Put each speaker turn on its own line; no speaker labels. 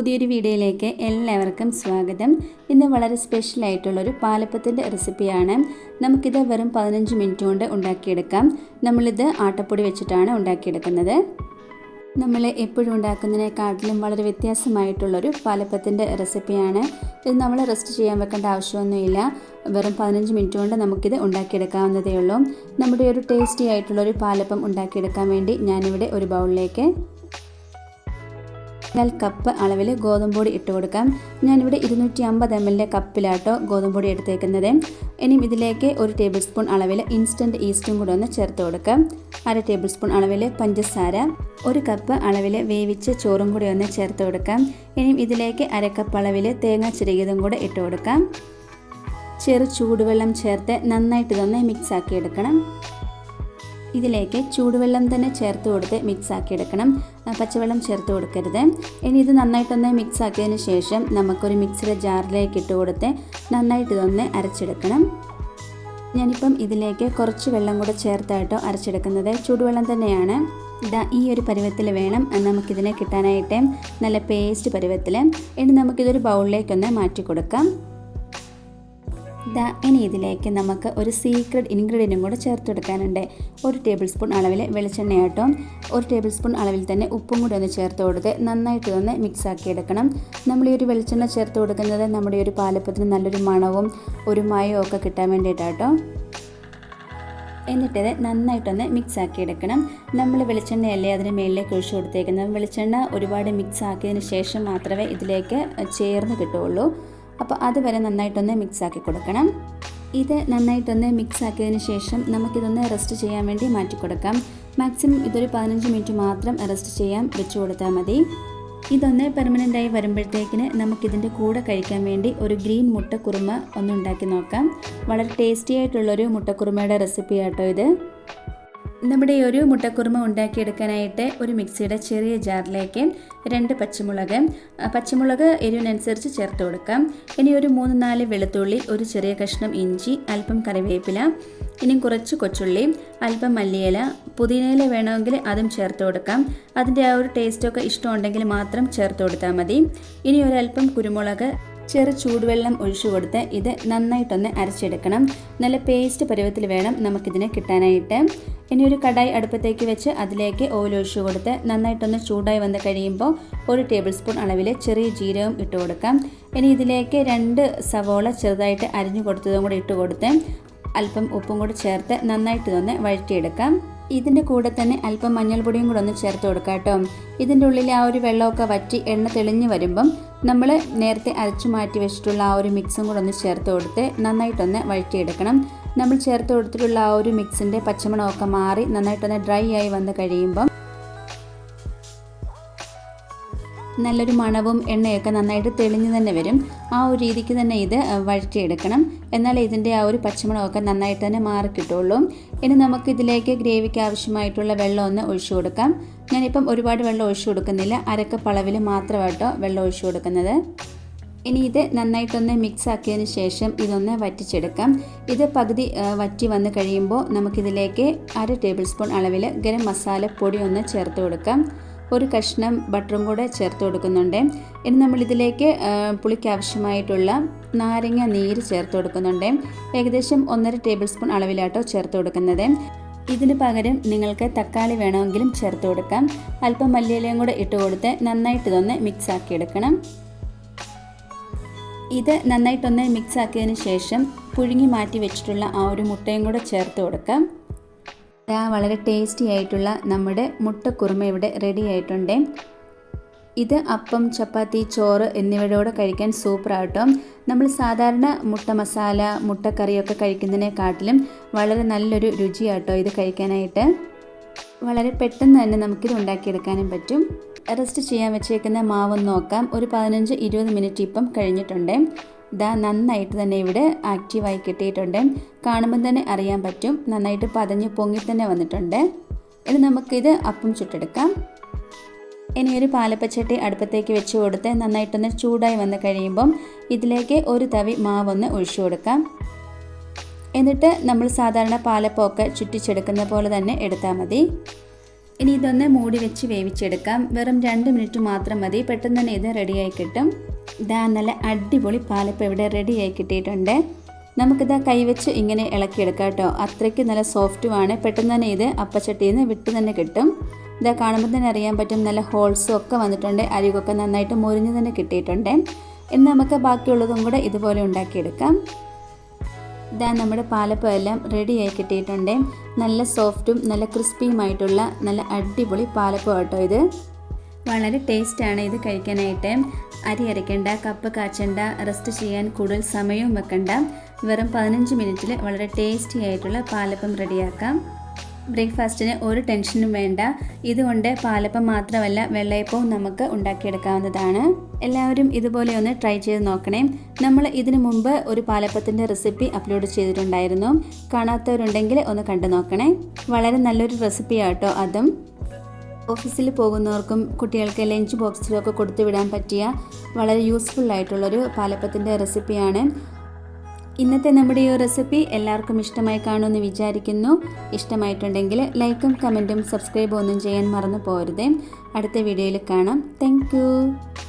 പുതിയൊരു വീഡിയോയിലേക്ക് എല്ലാവർക്കും സ്വാഗതം ഇന്ന് വളരെ സ്പെഷ്യൽ ആയിട്ടുള്ളൊരു പാലപ്പത്തിൻ്റെ റെസിപ്പിയാണ് നമുക്കിത് വെറും പതിനഞ്ച് മിനിറ്റ് കൊണ്ട് ഉണ്ടാക്കിയെടുക്കാം നമ്മളിത് ആട്ടപ്പൊടി വെച്ചിട്ടാണ് ഉണ്ടാക്കിയെടുക്കുന്നത് നമ്മൾ എപ്പോഴും ഉണ്ടാക്കുന്നതിനെക്കാട്ടിലും വളരെ വ്യത്യാസമായിട്ടുള്ളൊരു പാലപ്പത്തിൻ്റെ റെസിപ്പിയാണ് ഇത് നമ്മൾ റെസ്റ്റ് ചെയ്യാൻ വെക്കേണ്ട ആവശ്യമൊന്നുമില്ല വെറും പതിനഞ്ച് മിനിറ്റ് കൊണ്ട് നമുക്കിത് ഉണ്ടാക്കിയെടുക്കാവുന്നതേ ഉള്ളൂ നമ്മുടെ ഒരു ടേസ്റ്റി ആയിട്ടുള്ളൊരു പാലപ്പം ഉണ്ടാക്കിയെടുക്കാൻ വേണ്ടി ഞാനിവിടെ ഒരു ബൗളിലേക്ക് കാൽ കപ്പ് അളവിൽ ഗോതമ്പ് പൊടി ഇട്ട് കൊടുക്കാം ഞാനിവിടെ ഇരുന്നൂറ്റി അമ്പത് എം എല്ലിൻ്റെ കപ്പിലാട്ടോ ഗോതമ്പ് പൊടി എടുത്തേക്കുന്നത് ഇനിയും ഇതിലേക്ക് ഒരു ടേബിൾ സ്പൂൺ അളവിൽ ഇൻസ്റ്റൻറ്റ് ഈസ്റ്റും കൂടെ ഒന്ന് ചേർത്ത് കൊടുക്കാം അര ടേബിൾ സ്പൂൺ അളവിൽ പഞ്ചസാര ഒരു കപ്പ് അളവിൽ വേവിച്ച ചോറും കൂടി ഒന്ന് ചേർത്ത് കൊടുക്കാം ഇനിയും ഇതിലേക്ക് അര കപ്പ് അളവിൽ തേങ്ങ ചിരകിയതും കൂടെ ഇട്ട് കൊടുക്കാം ചെറു ചൂടുവെള്ളം ചേർത്ത് നന്നായിട്ട് തന്നെ മിക്സ് ആക്കി എടുക്കണം ഇതിലേക്ക് ചൂടുവെള്ളം തന്നെ ചേർത്ത് കൊടുത്ത് മിക്സ് ആക്കി എടുക്കണം പച്ചവെള്ളം ചേർത്ത് കൊടുക്കരുത് ഇനി ഇത് നന്നായിട്ടൊന്ന് മിക്സ് ആക്കിയതിന് ശേഷം നമുക്കൊരു മിക്സിയുടെ ജാറിലേക്ക് ഇട്ട് കൊടുത്ത് നന്നായിട്ട് ഇതൊന്ന് അരച്ചെടുക്കണം ഞാനിപ്പം ഇതിലേക്ക് കുറച്ച് വെള്ളം കൂടെ ചേർത്തായിട്ടോ അരച്ചെടുക്കുന്നത് ചൂടുവെള്ളം തന്നെയാണ് ഇതാ ഈ ഒരു പരുവത്തിൽ വേണം നമുക്കിതിനെ കിട്ടാനായിട്ട് നല്ല പേസ്റ്റ് പരുവത്തിൽ ഇനി നമുക്കിതൊരു ബൗളിലേക്കൊന്ന് മാറ്റി കൊടുക്കാം ദാ ഇനി ഇതിലേക്ക് നമുക്ക് ഒരു സീക്രട്ട് ഇൻഗ്രീഡിയൻ്റും കൂടെ ചേർത്ത് കൊടുക്കാനുണ്ട് ഒരു ടേബിൾ സ്പൂൺ അളവിൽ വെളിച്ചെണ്ണ ആട്ടോ ഒരു ടേബിൾ സ്പൂൺ അളവിൽ തന്നെ ഉപ്പും കൂടി ഒന്ന് ചേർത്ത് കൊടുത്ത് നന്നായിട്ട് മിക്സ് മിക്സാക്കി എടുക്കണം നമ്മൾ ഈ ഒരു വെളിച്ചെണ്ണ ചേർത്ത് കൊടുക്കുന്നത് നമ്മുടെ ഒരു പാലപ്പത്തിന് നല്ലൊരു മണവും ഒരു മയവും ഒക്കെ കിട്ടാൻ വേണ്ടിയിട്ടാട്ടോ എന്നിട്ടത് നന്നായിട്ടൊന്ന് മിക്സ് ആക്കി എടുക്കണം നമ്മൾ വെളിച്ചെണ്ണയല്ലേ അതിന് മേളിലേക്ക് ഒഴിച്ചു കൊടുത്തേക്കുന്നത് വെളിച്ചെണ്ണ ഒരുപാട് മിക്സ് ആക്കിയതിന് ശേഷം മാത്രമേ ഇതിലേക്ക് ചേർന്ന് കിട്ടുകയുള്ളൂ അപ്പോൾ അതുവരെ നന്നായിട്ടൊന്ന് മിക്സ് ആക്കി കൊടുക്കണം ഇത് നന്നായിട്ടൊന്ന് മിക്സ് ആക്കിയതിന് ശേഷം നമുക്കിതൊന്ന് റെസ്റ്റ് ചെയ്യാൻ വേണ്ടി മാറ്റി കൊടുക്കാം മാക്സിമം ഇതൊരു പതിനഞ്ച് മിനിറ്റ് മാത്രം റെസ്റ്റ് ചെയ്യാൻ വെച്ച് കൊടുത്താൽ മതി ഇതൊന്ന് പെർമനൻ്റായി വരുമ്പോഴത്തേക്കിന് നമുക്കിതിൻ്റെ കൂടെ കഴിക്കാൻ വേണ്ടി ഒരു ഗ്രീൻ മുട്ടക്കുറുമ ഒന്ന് ഉണ്ടാക്കി നോക്കാം വളരെ ടേസ്റ്റി ആയിട്ടുള്ളൊരു മുട്ടക്കുറുമയുടെ റെസിപ്പി ആട്ടോ ഇത് നമ്മുടെ ഒരു മുട്ടക്കുറുമ ഉണ്ടാക്കിയെടുക്കാനായിട്ട് ഒരു മിക്സിയുടെ ചെറിയ ജാറിലേക്ക് രണ്ട് പച്ചമുളക് പച്ചമുളക് എരിവിനനുസരിച്ച് ചേർത്ത് കൊടുക്കാം ഇനി ഒരു മൂന്ന് നാല് വെളുത്തുള്ളി ഒരു ചെറിയ കഷ്ണം ഇഞ്ചി അല്പം കറിവേപ്പില ഇനി കുറച്ച് കൊച്ചുള്ളി അല്പം മല്ലിയില പുതിനയില വേണമെങ്കിൽ അതും ചേർത്ത് കൊടുക്കാം അതിൻ്റെ ആ ഒരു ടേസ്റ്റൊക്കെ ഇഷ്ടമുണ്ടെങ്കിൽ മാത്രം ചേർത്ത് കൊടുത്താൽ മതി ഇനി ഒരല്പം കുരുമുളക് ചെറു ചൂടുവെള്ളം ഒഴിച്ചു കൊടുത്ത് ഇത് നന്നായിട്ടൊന്ന് അരച്ചെടുക്കണം നല്ല പേസ്റ്റ് പരുവത്തിൽ വേണം നമുക്കിതിനെ കിട്ടാനായിട്ട് ഇനി ഒരു കടായി അടുപ്പത്തേക്ക് വെച്ച് അതിലേക്ക് ഓയിൽ ഒഴിച്ചു കൊടുത്ത് നന്നായിട്ടൊന്ന് ചൂടായി വന്ന് കഴിയുമ്പോൾ ഒരു ടേബിൾ സ്പൂൺ അളവിൽ ചെറിയ ജീരകം ഇട്ട് കൊടുക്കാം ഇനി ഇതിലേക്ക് രണ്ട് സവോള ചെറുതായിട്ട് അരിഞ്ഞു കൊടുത്തതും കൂടി ഇട്ട് കൊടുത്ത് അല്പം ഉപ്പും കൂടി ചേർത്ത് നന്നായിട്ട് ഇതൊന്ന് വഴറ്റിയെടുക്കാം ഇതിൻ്റെ കൂടെ തന്നെ അല്പം മഞ്ഞൾപ്പൊടിയും കൂടെ ഒന്ന് ചേർത്ത് കൊടുക്കാം കേട്ടോ ഇതിൻ്റെ ഉള്ളിൽ ആ ഒരു വെള്ളമൊക്കെ വറ്റി എണ്ണ തെളിഞ്ഞ് വരുമ്പം നമ്മൾ നേരത്തെ അരച്ചു മാറ്റി വെച്ചിട്ടുള്ള ആ ഒരു മിക്സും കൂടെ ഒന്ന് ചേർത്ത് കൊടുത്ത് നന്നായിട്ടൊന്ന് വഴറ്റിയെടുക്കണം നമ്മൾ ചേർത്ത് കൊടുത്തിട്ടുള്ള ആ ഒരു മിക്സിൻ്റെ പച്ചമുളകൊക്കെ മാറി നന്നായിട്ടൊന്ന് ഡ്രൈ ആയി വന്ന് കഴിയുമ്പം നല്ലൊരു മണവും എണ്ണയൊക്കെ നന്നായിട്ട് തെളിഞ്ഞു തന്നെ വരും ആ ഒരു രീതിക്ക് തന്നെ ഇത് വഴറ്റിയെടുക്കണം എന്നാൽ ഇതിൻ്റെ ആ ഒരു പച്ചമുളകൊക്കെ നന്നായിട്ട് തന്നെ മാറി കിട്ടുള്ളൂ ഇനി നമുക്ക് ഇതിലേക്ക് ഗ്രേവിക്ക് ആവശ്യമായിട്ടുള്ള വെള്ളം ഒന്ന് ഒഴിച്ചു കൊടുക്കാം ഞാനിപ്പം ഒരുപാട് വെള്ളം ഒഴിച്ചു കൊടുക്കുന്നില്ല അരക്കപ്പ് പളവിൽ മാത്രമായിട്ടോ വെള്ളം ഒഴിച്ചു കൊടുക്കുന്നത് ഇനി ഇത് നന്നായിട്ടൊന്ന് മിക്സ് ആക്കിയതിന് ശേഷം ഇതൊന്ന് വറ്റിച്ചെടുക്കാം ഇത് പകുതി വറ്റി വന്ന് കഴിയുമ്പോൾ നമുക്കിതിലേക്ക് അര ടേബിൾ സ്പൂൺ അളവിൽ ഗരം മസാല പൊടി ഒന്ന് ചേർത്ത് കൊടുക്കാം ഒരു കഷ്ണം ബട്ടറും കൂടെ ചേർത്ത് കൊടുക്കുന്നുണ്ട് ഇനി നമ്മളിതിലേക്ക് പുളിക്ക് ആവശ്യമായിട്ടുള്ള നാരങ്ങ നീര് ചേർത്ത് കൊടുക്കുന്നുണ്ട് ഏകദേശം ഒന്നര ടേബിൾ സ്പൂൺ അളവിലാട്ടോ ചേർത്ത് കൊടുക്കുന്നത് ഇതിന് പകരം നിങ്ങൾക്ക് തക്കാളി വേണമെങ്കിലും ചേർത്ത് കൊടുക്കാം അല്പം മല്ലിയിലയും കൂടെ ഇട്ട് കൊടുത്ത് നന്നായിട്ട് ഇതൊന്ന് മിക്സ് ആക്കി എടുക്കണം ഇത് നന്നായിട്ടൊന്ന് മിക്സ് ആക്കിയതിന് ശേഷം പുഴുങ്ങി മാറ്റി വെച്ചിട്ടുള്ള ആ ഒരു മുട്ടയും കൂടെ ചേർത്ത് കൊടുക്കാം വളരെ ടേസ്റ്റി ആയിട്ടുള്ള നമ്മുടെ മുട്ടക്കുറുമ ഇവിടെ റെഡി ആയിട്ടുണ്ട് ഇത് അപ്പം ചപ്പാത്തി ചോറ് എന്നിവയോടെ കഴിക്കാൻ സൂപ്പറാട്ടോ നമ്മൾ സാധാരണ മുട്ട മസാല മുട്ടക്കറിയൊക്കെ കഴിക്കുന്നതിനെക്കാട്ടിലും വളരെ നല്ലൊരു രുചിയാട്ടോ ഇത് കഴിക്കാനായിട്ട് വളരെ പെട്ടെന്ന് തന്നെ നമുക്കിത് ഉണ്ടാക്കിയെടുക്കാനും പറ്റും റെസ്റ്റ് ചെയ്യാൻ വെച്ചേക്കുന്ന മാവൊന്ന് നോക്കാം ഒരു പതിനഞ്ച് ഇരുപത് മിനിറ്റ് ഇപ്പം കഴിഞ്ഞിട്ടുണ്ട് ഇതാ നന്നായിട്ട് തന്നെ ഇവിടെ ആക്റ്റീവായി കിട്ടിയിട്ടുണ്ട് കാണുമ്പം തന്നെ അറിയാൻ പറ്റും നന്നായിട്ട് പതഞ്ഞ് പൊങ്ങി തന്നെ വന്നിട്ടുണ്ട് ഇനി നമുക്കിത് അപ്പം ചുട്ടെടുക്കാം ഇനി ഒരു പാലപ്പച്ചട്ടി അടുപ്പത്തേക്ക് വെച്ച് കൊടുത്ത് നന്നായിട്ടൊന്ന് ചൂടായി വന്ന് കഴിയുമ്പം ഇതിലേക്ക് ഒരു തവി മാവൊന്ന് ഒഴിച്ചു കൊടുക്കാം എന്നിട്ട് നമ്മൾ സാധാരണ പാലപ്പമൊക്കെ ചുറ്റിച്ചെടുക്കുന്ന പോലെ തന്നെ എടുത്താൽ മതി ഇനി ഇതൊന്ന് മൂടി വെച്ച് വേവിച്ചെടുക്കാം വെറും രണ്ട് മിനിറ്റ് മാത്രം മതി പെട്ടെന്ന് തന്നെ ഇത് റെഡിയായി കിട്ടും ഇതാ നല്ല അടിപൊളി പാലപ്പം ഇവിടെ റെഡിയായി കിട്ടിയിട്ടുണ്ട് നമുക്കിത് കൈവച്ച് ഇങ്ങനെ ഇളക്കിയെടുക്കാം കേട്ടോ അത്രയ്ക്ക് നല്ല സോഫ്റ്റുമാണ് പെട്ടെന്ന് തന്നെ ഇത് അപ്പച്ചട്ടിയിൽ നിന്ന് വിട്ട് തന്നെ കിട്ടും ഇതാ കാണുമ്പോൾ തന്നെ അറിയാൻ പറ്റും നല്ല ഹോൾസും ഒക്കെ വന്നിട്ടുണ്ട് അരികൊക്കെ നന്നായിട്ട് മുരിഞ്ഞ് തന്നെ കിട്ടിയിട്ടുണ്ട് ഇന്ന് നമുക്ക് ബാക്കിയുള്ളതും കൂടെ ഇതുപോലെ ഉണ്ടാക്കിയെടുക്കാം ഇതാ നമ്മുടെ പാലപ്പം എല്ലാം റെഡിയായി കിട്ടിയിട്ടുണ്ട് നല്ല സോഫ്റ്റും നല്ല ക്രിസ്പിയുമായിട്ടുള്ള നല്ല അടിപൊളി പാലപ്പം കേട്ടോ ഇത് വളരെ ടേസ്റ്റാണ് ഇത് കഴിക്കാനായിട്ട് അരി അരയ്ക്കേണ്ട കപ്പ് കാച്ചണ്ട റെസ്റ്റ് ചെയ്യാൻ കൂടുതൽ സമയവും വെക്കണ്ട വെറും പതിനഞ്ച് മിനിറ്റിൽ വളരെ ടേസ്റ്റി ആയിട്ടുള്ള പാലപ്പം റെഡിയാക്കാം ബ്രേക്ക്ഫാസ്റ്റിന് ഒരു ടെൻഷനും വേണ്ട ഇതുകൊണ്ട് പാലപ്പം മാത്രമല്ല വെള്ളയപ്പവും നമുക്ക് ഉണ്ടാക്കിയെടുക്കാവുന്നതാണ് എല്ലാവരും ഇതുപോലെ ഒന്ന് ട്രൈ ചെയ്ത് നോക്കണേ നമ്മൾ ഇതിനു മുമ്പ് ഒരു പാലപ്പത്തിൻ്റെ റെസിപ്പി അപ്ലോഡ് ചെയ്തിട്ടുണ്ടായിരുന്നു കാണാത്തവരുണ്ടെങ്കിൽ ഒന്ന് കണ്ടു നോക്കണേ വളരെ നല്ലൊരു റെസിപ്പിയാട്ടോ അതും ഓഫീസിൽ പോകുന്നവർക്കും കുട്ടികൾക്ക് ലഞ്ച് ബോക്സിലൊക്കെ കൊടുത്തു വിടാൻ പറ്റിയ വളരെ യൂസ്ഫുൾ ആയിട്ടുള്ളൊരു പാലപ്പത്തിൻ്റെ റെസിപ്പിയാണ് ഇന്നത്തെ നമ്മുടെ ഈ റെസിപ്പി എല്ലാവർക്കും ഇഷ്ടമായി കാണുമെന്ന് വിചാരിക്കുന്നു ഇഷ്ടമായിട്ടുണ്ടെങ്കിൽ ലൈക്കും കമൻറ്റും സബ്സ്ക്രൈബും ഒന്നും ചെയ്യാൻ മറന്നു പോരുതേ അടുത്ത വീഡിയോയിൽ കാണാം താങ്ക്